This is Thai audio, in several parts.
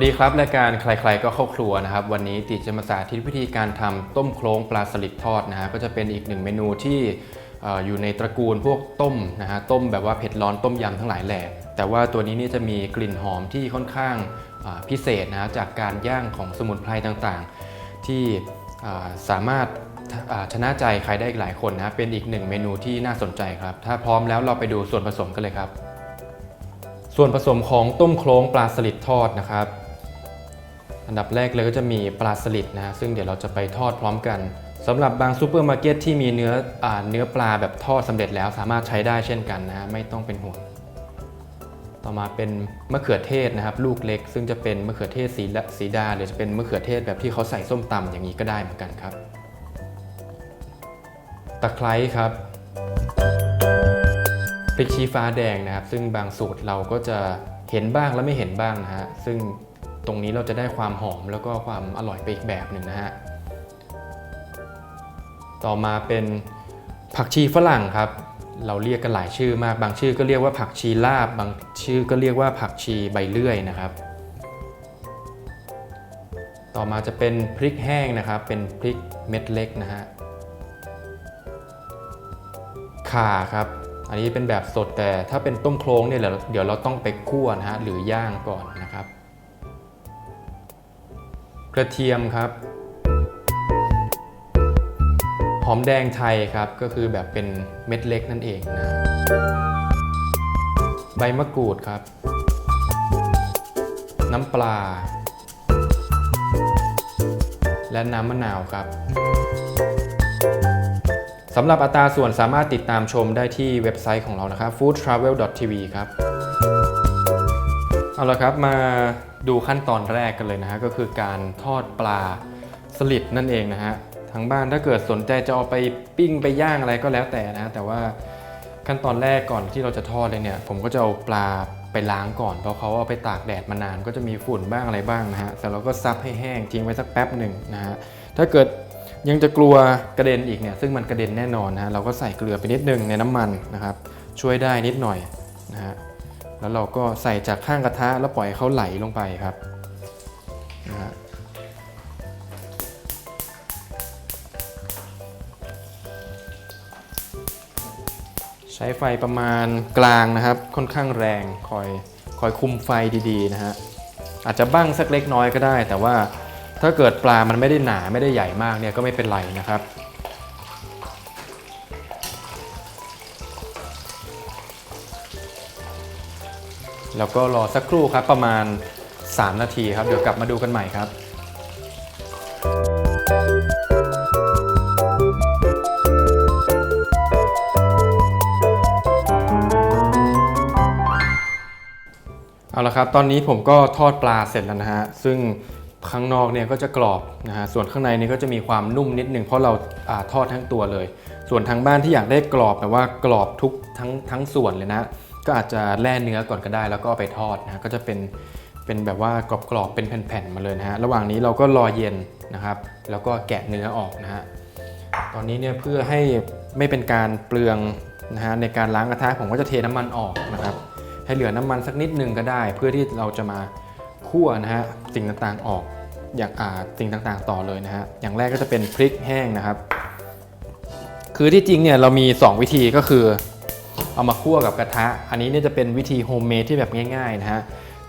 วัสดีครับรายการใคร ๆ ก็เข้าครัวนะครับ วันนี้ติจะมาสาธิตวิธีการทำต้มโคลงปลาสลิดทอดนะฮะก็จะเป็นอีกหนึ่งเมนูที่ออยู่ในตระกูลพวกต้มนะฮะต้มแบบว่าเผ็ดร้อนต้มยำทั้งหลายแหล่แต่ว่าตัวนี้นี่จะมีกลิ่นหอมที่ค่อนข้างพิเศษนะจากการย่างของสมุนไพรต่างๆ ที่สามารถชนะใจใครได้อีกหลายคนนะฮะเป็นอีกหนึ่งเมนูที่น่าสนใจครับ ถ้าพร้อมแล้วเราไปดูส่วนผสมกันเลยครับ ส่วนผสมของต้มโคลงปลาสลิดทอดนะครับ อันดับแรกเลยก็จะมีปลาสลิดนะฮะซึ่งเดี๋ยวเราจะไปทอดพร้อมกันสำหรับบางซูเปอร์มาร์เก็ตที่มีเนื้ออเนื้อปลาแบบทอดสำเร็จแล้วสามารถใช้ได้เช่นกันนะฮะไม่ต้องเป็นห่วงต่อมาเป็นมะเขือเทศนะครับ ลูกเล็ก ซึ่งจะเป็นมะเขือเทศสีละสีดา หรือจะเป็นมะเขือเทศแบบที่เขาใส่ส้มตำอย่างนี้ก็ได้เหมือนกันครับ ตะไคร้ครับพริกชี้ฟ้าแดงนะครับ ซึ่งบางสูตรเราก็จะเห็นบ้างและไม่เห็นบ้างนะฮะซึ่ง ตรงนี้เราจะได้ความหอมแล้วก็ความอร่อยไปอีกแบบหนึ่งนะฮะ ต่อมาเป็นผักชีฝรั่งครับ เราเรียกกันหลายชื่อมาก บางชื่อก็เรียกว่าผักชีลาบ บางชื่อก็เรียกว่าผักชีใบเลื่อยนะครับ ต่อมาจะเป็นพริกแห้งนะครับ เป็นพริกเม็ดเล็กนะฮะข่าครับ อันนี้เป็นแบบสดแต่ถ้าเป็นต้มโครงเนี่ยเดี๋ยวเดี๋ยวเราต้องไปคั่วนะฮะหรือย่างก่อนนะ กระเทียมครับ หอมแดงไทยครับก็คือแบบเป็นเม็ดเล็กนั่นเองนะใบมะกรูดครับ น้ำปลา และน้ำมะนาวครับสำหรับอัตราส่วนสามารถติดตามชมได้ที่เว็บไซต์ของเรานะครับ foodtravel.tv ครับ เอาละครับมาดูขั้นตอนแรกกันเลยนะฮะก็คือการทอดปลาสลิดนั่นเองนะฮะทางบ้านถ้าเกิดสนใจจะเอาไปปิ้งไปย่างอะไรก็แล้วแต่นะฮะแต่ว่าขั้นตอนแรกก่อนที่เราจะทอดเลยเนี่ยผมก็จะเอาปลาไปล้างก่อนเพราะเขาเอาไปตากแดดมานานก็จะมีฝุ่นบ้างอะไรบ้างนะฮะแต่เราก็ซับให้แห้งทิ้งไว้สักแป๊บหนึ่งนะฮะถ้าเกิดยังจะกลัวกระเด็นอีกเนี่ยซึ่งมันกระเด็นแน่นอนนะฮะเราก็ใส่เกลือไปนิดนึงในน้ำมันนะครับช่วยได้นิดหน่อยนะฮะ แล้วเราก็ใส่จากข้างกระทะแล้วปล่อยเขาไหลลงไปครับนะฮะใช้ไฟประมาณกลางนะครับ ค่อนข้างแรงคอยคอยคุมไฟดีๆนะฮะอาจจะบ้างสักเล็กน้อยก็ได้ แต่ว่าถ้าเกิดปลามันไม่ได้หนาไม่ได้ใหญ่มากเนี่ยก็ไม่เป็นไรนะครับ แล้วก็รอสักครู่ครับประมาณ 3 นาทีครับ เดี๋ยวกลับมาดูกันใหม่ครับเอาละครับตอนนี้ผมก็ทอดปลาเสร็จแล้วนะฮะซึ่งข้างนอกเนี่ยก็จะกรอบนะฮะส่วนข้างในนี่ก็จะมีความนุ่มนิดนึงเพราะเราอาทอดทั้งตัวเลย ส่วนทางบ้านที่อยากได้กรอบแบบว่ากรอบทุกทั้งทั้งส่วนเลยนะ ก็อาจจะแล่เนื้อก่อนก็ได้ แล้วก็เอาไปทอดนะก็จะเป็นเป็นแบบว่ากรอบๆเป็นแผ่นๆมาเลยนะฮะระหว่างนี้เราก็รอเย็นนะครับ แล้วก็แกะเนื้อออกนะฮะตอนนี้เนี่ยเพื่อให้ไม่เป็นการเปลืองนะฮะในการล้างกระทะผมก็จะเทน้ำมันออกนะครับ ให้เหลือน้ำมันสักนิดหนึงก็ได้ เพื่อที่เราจะมาคั่วนะฮะสิ่งต่างๆออกอย่างอ่าสิ่งต่างๆ ต่อเลยนะฮะอย่างแรกก็จะเป็นพริกแห้งนะครับ คือที่จริงเนี่ยเรามี 2 วิธีก็คือ เอามาคั่วกับกระทะ อันนี้เนี่ยจะเป็นวิธีโฮมเมดที่แบบง่ายๆนะฮะ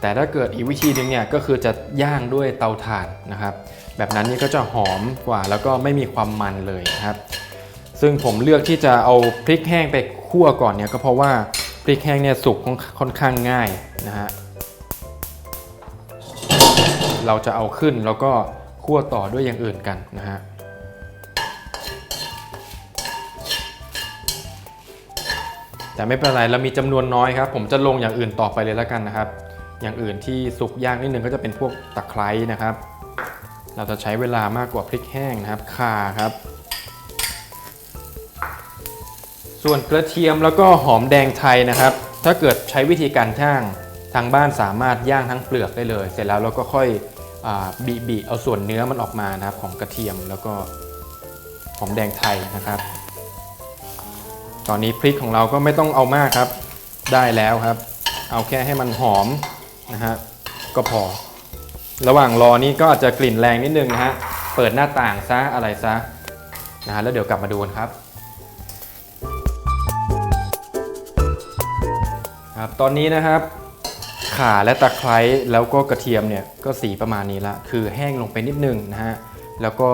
แต่ถ้าเกิดอีกวิธีหนึงเนี่ยก็คือจะย่างด้วยเตาถ่านนะครับ แบบนั้นนี่ก็จะหอมกว่าแล้วก็ไม่มีความมันเลยนะครับ ซึ่งผมเลือกที่จะเอาพริกแห้งไปคั่วก่อนเนี่ยก็เพราะว่าพริกแห้งเนี่ยสุกค่อนข้างง่ายนะฮะเราจะเอาขึ้นแล้วก็คั่วต่อด้วยอย่างอื่นกันนะฮะ แต่ไม่เป็นไรเรามีจำนวนน้อยครับ ผมจะลงอย่างอื่นต่อไปเลยแล้วกันนะครับ อย่างอื่นที่สุกยากนิดนึงก็จะเป็นพวกตะไคร้นะครับ เราจะใช้เวลามากกว่าพริกแห้งนะครับข่าครับ ส่วนกระเทียมแล้วก็หอมแดงไทยนะครับ ถ้าเกิดใช้วิธีการย่างทางบ้านสามารถย่างทั้งเปลือกได้เลย เสร็จแล้วเราก็ค่อยอบีบเอาส่วนเนื้อมันออกมานะครับของกระเทียมแล้วก็หอมแดงไทยนะครับ ตอนนี้พริกของเราก็ไม่ต้องเอามากครับ ได้แล้วครับ เอาแค่ให้มันหอมนะฮะก็พอ ระหว่างรอนี่ก็อาจจะกลิ่นแรงนิดนึงนะฮะ เปิดหน้าต่างซะอะไรซะนะฮะแล้วเดี๋ยวกลับมาดูกันครับครับตอนนี้นะครับข่าและตะไคร้แล้วก็กระเทียมเนี่ยก็สีประมาณนี้ละคือแห้งลงไปนิดนึงนะฮะแล้วก็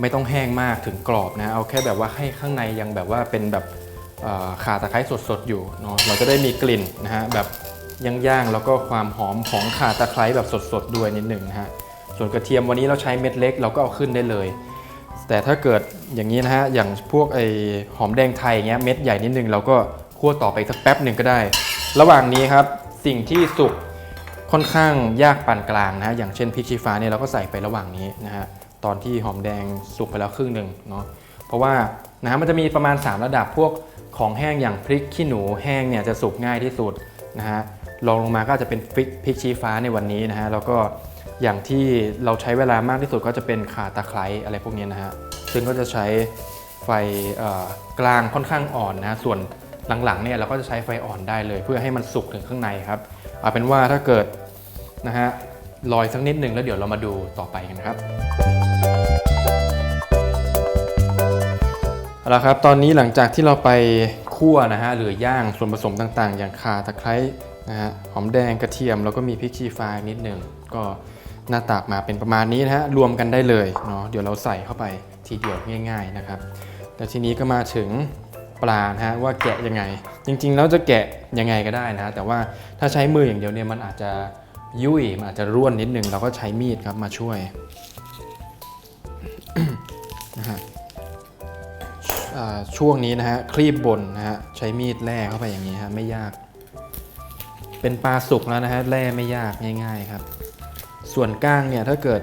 ไม่ต้องแห้งมากถึงกรอบนะเอาแค่แบบว่าให้ข้างในยังแบบว่าเป็นแบบ ข่าตะไคร้สดๆอยู่เนาะเราจะได้มีกลิ่นนะฮะแบบย่างๆแล้วก็ความหอมของข่าตะไคร้แบบสดๆด้วยนิดนึงนะฮะส่วนกระเทียมวันนี้เราใช้เม็ดเล็กเราก็เอาขึ้นได้เลย แต่ถ้าเกิดอย่างนี้นะฮะอย่างพวกไอหอมแดงไทยเงี้ยเม็ดใหญ่นิดนึงเราก็คั่วต่อไปสักแป๊บหนึ่งก็ได้ ระหว่างนี้ครับสิ่งที่สุกค่อนข้างยากปานกลางนะฮะอย่างเช่นพริกชี้ฟ้าเนี่ยเราก็ใส่ไประหว่างนี้นะฮะตอนที่หอมแดงสุกไปแล้วครึ่งหนึ่งเนาะเพราะว่านะฮะมันจะมีประมาณ 3 ระดับพวก ของแห้งอย่างพริกขี้หนูแห้งเนี่ยจะสุกง่ายที่สุดนะฮะรองลงมาก็จะเป็นพริกพริกชี้ฟ้าในวันนี้นะฮะแล้วก็อย่างที่เราใช้เวลามากที่สุดก็จะเป็นข่าตะไคร้อะไรพวกนี้นะฮะซึ่งก็จะใช้ไฟกลางค่อนข้างอ่อนนะะส่วนหลังๆเนี่ยเราก็จะใช้ไฟอ่อนได้เลย เพื่อให้มันสุกถึงข้างในครับเอาเป็นว่าถ้าเกิดนะฮะลอยสักนิดหนึ่งแล้วเดี๋ยวเรามาดูต่อไปกันครับ ละครับ ตอนนี้หลังจากที่เราไปคั่วนะฮะหรือย่างส่วนผสมต่างๆ อย่างข่าตะไคร้นะฮะหอมแดงกระเทียมแล้วก็มีพริกชี้ฟ้านิดหนึ่งก็หน้าตากมาเป็นประมาณนี้นะฮะรวมกันได้เลยเนาะเดี๋ยวเราใส่เข้าไปทีเดียวง่าย ๆนะครับแล้วทีนี้ก็มาถึงปลานะฮะว่าแกะยังไง จริงๆแล้วจะแกะยังไงก็ได้นะ แต่ว่าถ้าใช้มืออย่างเดียวเนี่ยมันอาจจะยุ่ยมันอาจจะร่วนนิดหนึงเราก็ใช้มีดครับมาช่วย ช่วงนี้นะฮะคลีบบนนะฮะใช้มีดแล่เข้าไปอย่างนี้ฮะไม่ยาก เป็นปลาสุกแล้วนะฮะแล่ไม่ยากง่าย ๆครับ ส่วนก้างเนี่ยถ้าเกิด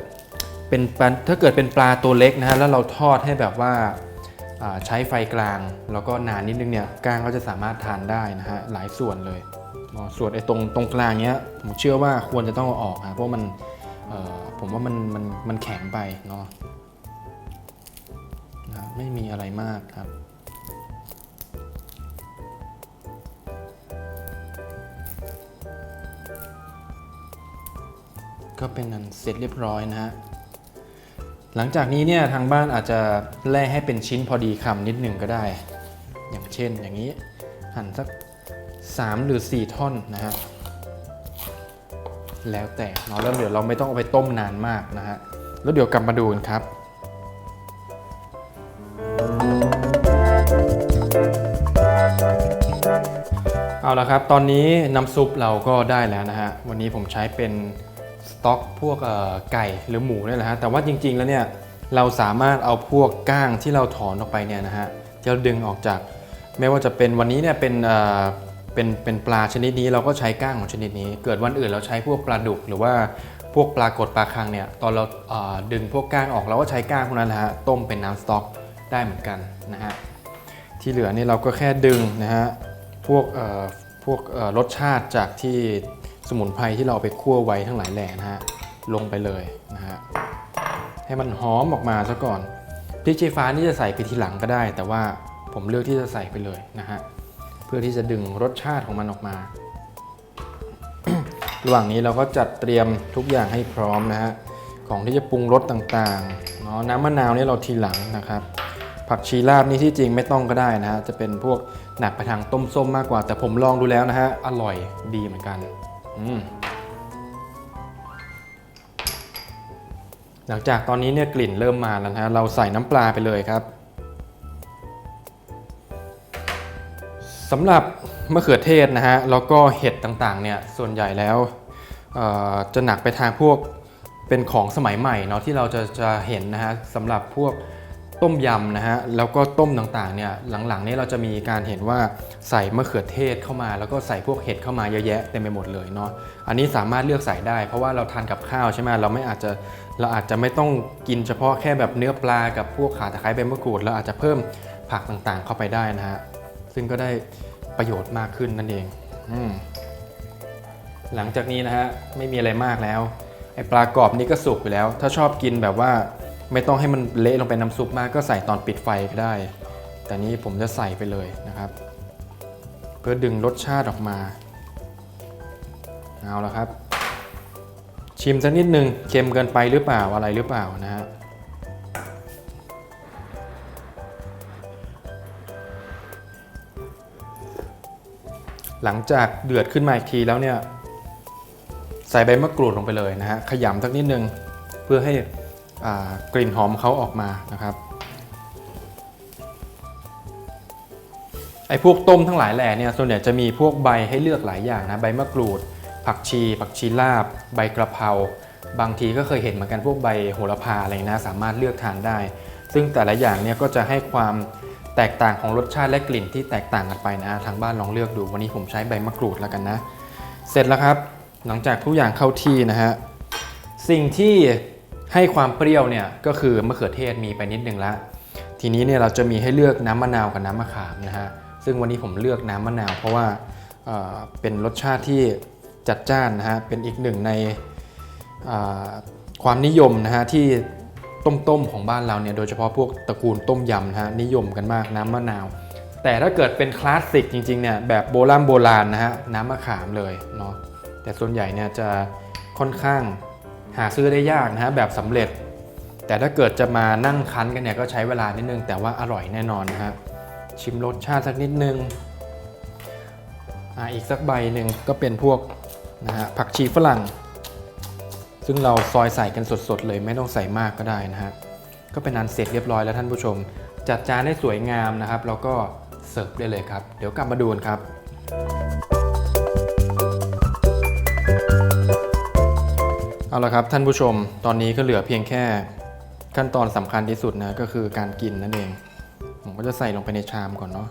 เป็นปลาถ้าเกิดเป็นปลาตัวเล็กนะฮะแล้วเราทอดให้แบบว่าใช้ไฟกลาง แล้วก็นานนิดนึงเนี่ยก้างก็จะสามารถทานได้นะฮะหลายส่วนเลยส่วนไอ้ตรงตรงกลางเนี้ยผมเชื่อว่าควรจะต้องเอาออกนะเพราะมันผมว่ามันมันมันแข็งไปเนาะ นะไม่มีอะไรมากครับ ก็เป็นอันเสร็จเรียบร้อยนะฮะหลังจากนี้เนี่ยทางบ้านอาจจะแล่ให้เป็นชิ้นพอดีคำนิดหนึ่งก็ได้ อย่างเช่นอย่างนี้หั่นสัก 3 หรือ 4 ท่อนนะฮะแล้วแต่เนาะแล้วเดี๋ยวเราไม่ต้องเอาไปต้มนานมากนะฮะแล้วเดี๋ยวกลับมาดูกันครับ ละครับ ตอนนี้น้ำซุปเราก็ได้แล้วนะฮะ วันนี้ผมใช้เป็นสต๊อกพวกไก่หรือหมูนี่แหละฮะ แต่ว่าจริงๆแล้วเนี่ยเราสามารถเอาพวกก้างที่เราถอนออกไปเนี่ยนะฮะที่เราดึงออกจาก ไม่ว่าจะเป็นวันนี้เนี่ยเป็นเป็นเป็นปลาชนิดนี้เราก็ใช้ก้างของชนิดนี้ เกิดวันอื่นเราใช้พวกปลาดุกหรือว่าพวกปลากดปลาคังเนี่ยตอนเราดึงพวกก้างออกเราก็ใช้ก้างพวกนั้นนะฮะต้มเป็นน้ำสต๊อกได้เหมือนกันนะฮะที่เหลือนี่เราก็แค่ดึงนะฮะพวก วกรสชาติจากที่สมุนไพรที่เราเอาไปคั่วไว้ทั้งหลายแหล่นะฮะลงไปเลยนะฮะให้มันหอมออกมาซะก่อนพริกชี้ฟ้านี่จะใส่ไปทีหลังก็ได้ แต่ว่าผมเลือกที่จะใส่ไปเลยนะฮะเพื่อที่จะดึงรสชาติของมันออกมา ระหว่างนี้เราก็จัดเตรียมทุกอย่างให้พร้อมนะฮะของที่จะปรุงรสต่างๆเนาะน้ำมะนาวนี่เราทีหลังนะครับ ผักชีลาบนี่ที่จริงไม่ต้องก็ได้นะฮะจะเป็นพวกหนักไปทางต้มส้มมากกว่า แต่ผมลองดูแล้วนะฮะอร่อยดีเหมือนกันอืมหลังจากตอนนี้เนี่ยกลิ่นเริ่มมาแล้วนะฮะเราใส่น้ำปลาไปเลยครับสำหรับมะเขือเทศนะฮะแล้วก็เห็ดต่างๆเนี่ยส่วนใหญ่แล้วเอ่อจะหนักไปทางพวกเป็นของสมัยใหม่เนาะที่เราจะจะเห็นนะฮะสำหรับพวก ต้มยำนะฮะแล้วก็ต้มต่างๆเนี่ยหลังๆนี้เราจะมีการเห็นว่าใส่มะเขือเทศเข้ามา แล้วก็ใส่พวกเห็ดเข้ามาเยอะแยะเต็มไปหมดเลยเนาะอันนี้สามารถเลือกใส่ได้ เพราะว่าเราทานกับข้าวใช่ไหมเราไม่อาจจะเราอาจจะไม่ต้องกินเฉพาะแค่แบบเนื้อปลากับพวกขาตะไคร้ใบมะกรูดเราอาจจะเพิ่มผักต่างๆเข้าไปได้นะฮะซึ่งก็ได้ประโยชน์มากขึ้นนั่นเองอืหลังจากนี้นะฮะไม่มีอะไรมากแล้วไอปลากรอบนี่ก็สุกอยู่แล้ว ถ้าชอบกินแบบว่า ไม่ต้องให้มันเละลงไปน้ำซุปมากก็ใส่ตอนปิดไฟก็ได้ แต่นี้ผมจะใส่ไปเลยนะครับ เพื่อดึงรสชาติออกมา เอาละครับ ชิมสักนิดนึงเค็มเกินไปหรือเปล่าอะไรหรือเปล่านะฮะหลังจากเดือดขึ้นมาอีกทีแล้วเนี่ย ใส่ใบมะกรูดลงไปเลยนะฮะขยำสักนิดนึงเพื่อให้ กลิ่นหอมเขาออกมานะครับไอ้พวกต้มทั้งหลายแหล่เนี่ยส่วนใหญ่จะมีพวกใบให้เลือกหลายอย่างนะใบมะกรูด ผักชี ผักชีลาบ ใบกระเพราบางทีก็เคยเห็นเหมือนกันพวกใบโหระพาอะไรนะ สามารถเลือกทานได้ ซึ่งแต่ละอย่างเนี่ยก็จะให้ความแตกต่างของรสชาติและกลิ่นที่แตกต่างกันไปนะทางบ้านลองเลือกดูวันนี้ผมใช้ใบมะกรูดแล้วกันนะ เสร็จแล้วครับ หลังจากทุกอย่างเข้าที่นะฮะสิ่งที่ ให้ความเปรี้ยวเนี่ยก็คือมะเขือเทศมีไปนิดนึงละทีนี้เนี่ยเราจะมีให้เลือกน้ำมะนาวกับน้ำมะขามนะฮะซึ่งวันนี้ผมเลือกน้ำมะนาว เพราะว่าเเป็นรสชาติที่จัดจ้านนะฮะเป็นอีกหนึ่งในความนิยมนะฮะที่ต้มๆของบ้านเราเนี่ยโดยเฉพาะพวกตระกูลต้มยำนะฮะนิยมกันมากน้ำมะนาว แต่ถ้าเกิดเป็นคลาสสิกจริงๆเนี่ยแบบโบราณโบราณนะฮะน้ำมะขามเลยเนาะแต่ส่วนใหญ่เนี่ยจะค่อนข้าง หาซื้อได้ยากนะฮะแบบสำเร็จ แต่ถ้าเกิดจะมานั่งคั้นกันเนี่ยก็ใช้เวลานิดนึง แต่ว่าอร่อยแน่นอนนะฮะชิมรสชาติสักนิดนึงอ่าอีกสักใบหนึ่งก็เป็นพวกนะฮะผักชีฝรั่ง ซึ่งเราซอยใส่กันสดๆเลยไม่ต้องใส่มากก็ได้นะฮะก็เป็นอันเสร็จเรียบร้อยแล้วท่านผู้ชม จัดจานได้สวยงามนะครับ แล้วก็เสิร์ฟได้เลยครับ เดี๋ยวกลับมาดูกันครับ เอาละครับท่านผู้ชมตอนนี้ก็เหลือเพียงแค่ขั้นตอนสำคัญที่สุดนะก็คือการกินนั่นเอง ผมก็จะใส่ลงไปในชามก่อนเนาะ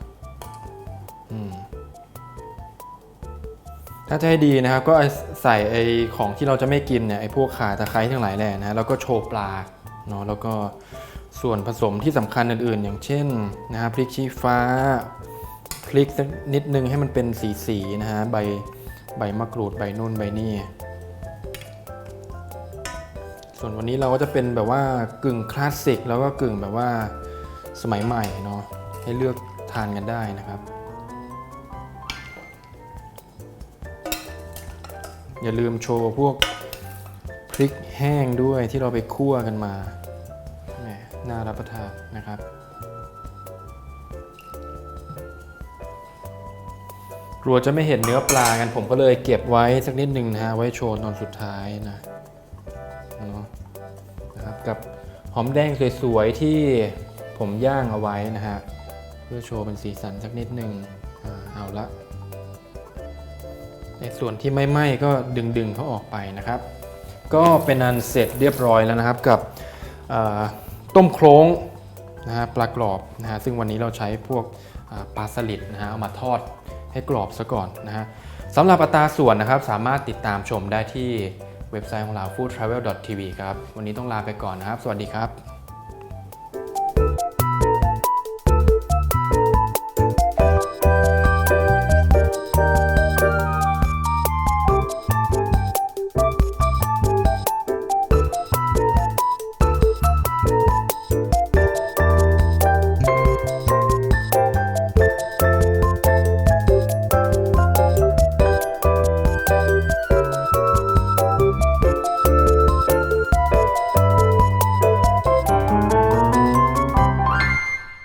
ถ้าจะให้ดีนะครับ ก็ใส่ไอของที่เราจะไม่กินเนี่ยไอพวกข่าตะไคร้ทั้งหลายแหล่นะแล้วก็โชว์ปลาเนาะแล้วก็ส่วนผสมที่สำคัญอื่น ๆ อย่างเช่นนะฮะพริกชี้ฟ้าพริกนิดนึงให้มันเป็นสีๆนะฮะใบใบมะกรูดใบนู่นใบนี่ ส่วนวันนี้เราก็จะเป็นแบบว่ากึ่งคลาสสิกแล้วก็กึ่งแบบว่าสมัยใหม่เนาะให้เลือกทานกันได้นะครับ อย่าลืมโชว์พวกพริกแห้งด้วยที่เราไปคั่วกันมาแหมน่ารับประทานนะครับกลัวจะไม่เห็นเนื้อปลากันผมก็เลยเก็บไว้สักนิดหนึ่งนะฮะไว้โชว์ตอนสุดท้ายนะ อมแดงสวยๆที่ผมย่างเอาไว้นะฮะ เพื่อโชว์เป็นสีสันสักนิดหนึ่งอเอาละ ในส่วนที่ไม่ไหม้ก็ดึงๆเขาออกไปนะครับ ก็เป็นอันเสร็จเรียบร้อยแล้วนะครับกับต้มโครงนะฮะปลากรอบนะฮะซึ่งวันนี้เราใช้พวกปลาสลิดนะฮะเอามาทอดให้กรอบซะก่อนนะฮะสำหรับอัตราส่วนนะครับสามารถติดตามชมได้ที่ เว็บไซต์ของเรา foodtravel.tv ครับ วันนี้ต้องลาไปก่อนนะครับ สวัสดีครับ